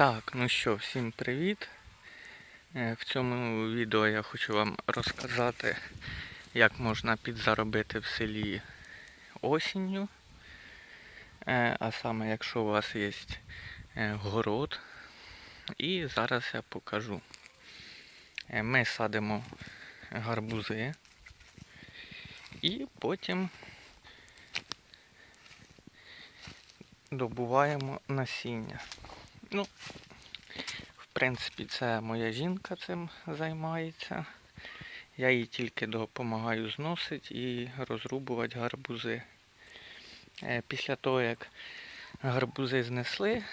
Так, ну що, всім привіт. Е, В цьому відео я хочу вам розказати, як можна підзаробити в селі осінню. Е, А саме, якщо у вас є е, город. І зараз я покажу. Ми садимо гарбузи і потім добуваємо насіння. Ну, в принципі, це моя жінка цим займається. Я їй тільки допомагаю зносити і розрубувати гарбузи. Е, Після того, як гарбузи знесли,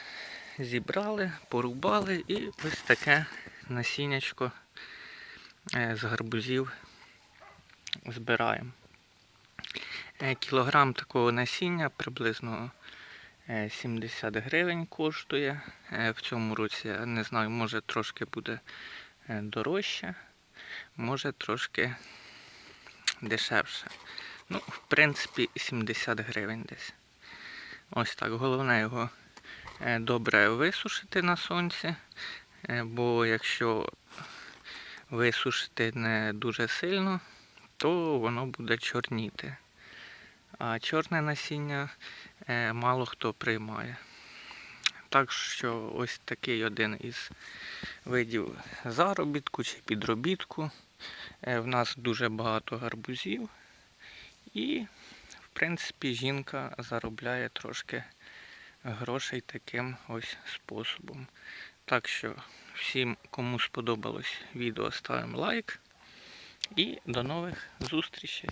зібрали, порубали і ось таке насіннячко е, з гарбузів збираємо. Е, Кілограм такого насіння приблизно 70 гривень коштує. Е, В цьому році я не знаю, може трошки буде е, дорожче, може трошки дешевше. Ну, в принципі, 70 гривень десь. Ось так. Головне його е, добре висушити на сонці, е, бо якщо висушити не дуже сильно, то воно буде чорніти. А чорне насіння е, мало хто приймає. Так що ось такий один із видів заробітку чи підробітку. Е, В нас дуже багато гарбузів. І, в принципі, жінка заробляє трошки грошей таким ось способом. Так що всім, кому сподобалось відео, ставимо лайк. І до нових зустрічей.